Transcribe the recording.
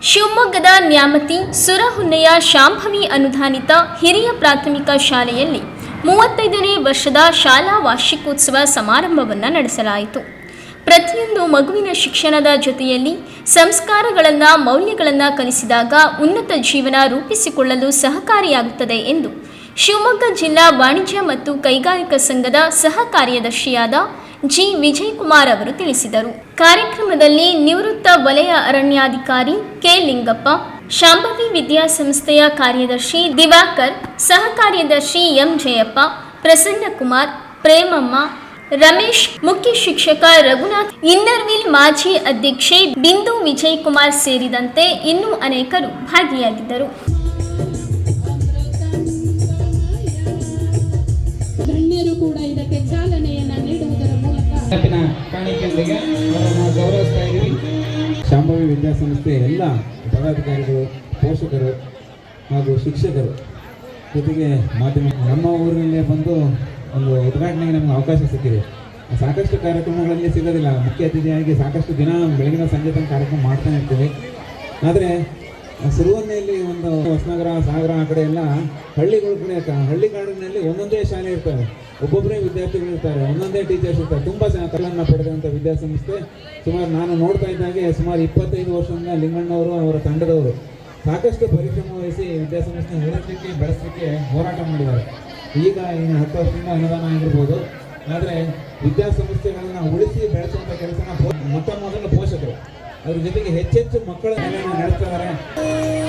ಶಿವಮೊಗ್ಗದ ನ್ಯಾಮತಿ ಸುರಹುನ್ನೆಯ ಶಾಂಭವಿ ಅನುದಾನಿತ ಹಿರಿಯ ಪ್ರಾಥಮಿಕ ಶಾಲೆಯಲ್ಲಿ ಮೂವತ್ತೈದನೇ ವರ್ಷದ ಶಾಲಾ ವಾರ್ಷಿಕೋತ್ಸವ ಸಮಾರಂಭವನ್ನು ನಡೆಸಲಾಯಿತು. ಪ್ರತಿಯೊಂದು ಮಗುವಿನ ಶಿಕ್ಷಣದ ಜೊತೆಯಲ್ಲಿ ಸಂಸ್ಕಾರಗಳನ್ನು, ಮೌಲ್ಯಗಳನ್ನು ಕಲಿಸಿದಾಗ ಉನ್ನತ ಜೀವನ ರೂಪಿಸಿಕೊಳ್ಳಲು ಸಹಕಾರಿಯಾಗುತ್ತದೆ ಎಂದು ಶಿವಮೊಗ್ಗ ಜಿಲ್ಲಾ ವಾಣಿಜ್ಯ ಮತ್ತು ಕೈಗಾರಿಕಾ ಸಂಘದ ಸಹ ಕಾರ್ಯದರ್ಶಿಯಾದ ಜಿ. ವಿಜಯ್ ಕುಮಾರ್ ಅವರು ತಿಳಿಸಿದರು. ಕಾರ್ಯಕ್ರಮದಲ್ಲಿ ನಿವೃತ್ತ ವಲಯ ಅರಣ್ಯಾಧಿಕಾರಿ ಕೆ. ಲಿಂಗಪ್ಪ ಶಾಂಭವಿ ವಿದ್ಯಾಸಂಸ್ಥೆಯ ಕಾರ್ಯದರ್ಶಿ ದಿವಾಕರ್ ಸಹ ಕಾರ್ಯದರ್ಶಿ ಎಂ. ಜಯಪ್ಪ, ಪ್ರಸನ್ನಕುಮಾರ್, ಪ್ರೇಮಮ್ಮ, ರಮೇಶ್, ಮುಖ್ಯ ಶಿಕ್ಷಕ ರಘುನಾಥ್, ಇನ್ನರ್ವಿಲ್ ಮಾಜಿ ಅಧ್ಯಕ್ಷೆ ಬಿಂದು ವಿಜಯಕುಮಾರ್ ಸೇರಿದಂತೆ ಇನ್ನೂ ಅನೇಕರು ಭಾಗಿಯಾಗಿದ್ದರು. ಕೂಡ ಇದಕ್ಕೆ ಶಾಂಭವಿ ವಿದ್ಯಾಸಂಸ್ಥೆ ಎಲ್ಲ ಪದಾಧಿಕಾರಿಗಳು, ಪೋಷಕರು ಹಾಗೂ ಶಿಕ್ಷಕರು ಜೊತೆಗೆ ಮಾಧ್ಯಮ ನಮ್ಮ ಊರಿನಲ್ಲೇ ಬಂದು ಒಂದು ಉದ್ಘಾಟನೆಗೆ ನಮಗೆ ಅವಕಾಶ ಸಿಕ್ಕಿದೆ. ಸಾಕಷ್ಟು ಕಾರ್ಯಕ್ರಮಗಳಲ್ಲಿ ಸಿಗೋದಿಲ್ಲ. ಮುಖ್ಯ ಅತಿಥಿಯಾಗಿ ಸಾಕಷ್ಟು ದಿನ ಬೆಳಗಿನ ಸಂಜೆ ಕಾರ್ಯಕ್ರಮ ಮಾಡ್ತಾನೆ ಇರ್ತೀವಿ. ಆದರೆ ಸುರುವನ್ನೆಯಲ್ಲಿ ಒಂದು ಹೊಸನಗರ, ಸಾಗರ ಆ ಕಡೆ ಎಲ್ಲ ಹಳ್ಳಿಗಳು ಹಳ್ಳಿ ಕಾಡಿನಲ್ಲಿ ಒಂದೊಂದೇ ಶಾಲೆ ಇರ್ತಾರೆ ಒಬ್ಬೊಬ್ಬರೇ ವಿದ್ಯಾರ್ಥಿಗಳು ಇರ್ತಾರೆ. ಒಂದೊಂದೇ ಟೀಚರ್ಸ್ ಇರ್ತಾರೆ. ತುಂಬ ಕಲನ್ನು ಪಡೆದಂಥ ವಿದ್ಯಾಸಂಸ್ಥೆ. ಸುಮಾರು ನಾನು ನೋಡ್ತಾ ಇದ್ದಾಗೆ ಸುಮಾರು ಇಪ್ಪತ್ತೈದು ವರ್ಷದಿಂದ ಲಿಂಗಣ್ಣವರು ಅವರ ತಂಡದವರು ಸಾಕಷ್ಟು ಪರಿಶ್ರಮ ವಹಿಸಿ ವಿದ್ಯಾಸಂಸ್ಥೆ ಉಳಿಸಲಿಕ್ಕೆ ಬೆಳೆಸಲಿಕ್ಕೆ ಹೋರಾಟ ಮಾಡಿದ್ದಾರೆ. ಈಗ ಇನ್ನು ಹತ್ತು ವರ್ಷದಿಂದ ಅನುದಾನ ಆಗಿರ್ಬೋದು. ಆದರೆ ವಿದ್ಯಾಸಂಸ್ಥೆಗಳನ್ನು ಉಳಿಸಿ ಬೆಳೆಸುವಂಥ ಕೆಲಸನ ಮೊತ್ತ ಮೊದಲು ಅದ್ರ ಜೊತೆಗೆ ಹೆಚ್ಚೆಚ್ಚು ಮಕ್ಕಳ ನೆಲೆಯನ್ನು ನಡೆಸ್ತಾ ಇದ್ದಾರೆ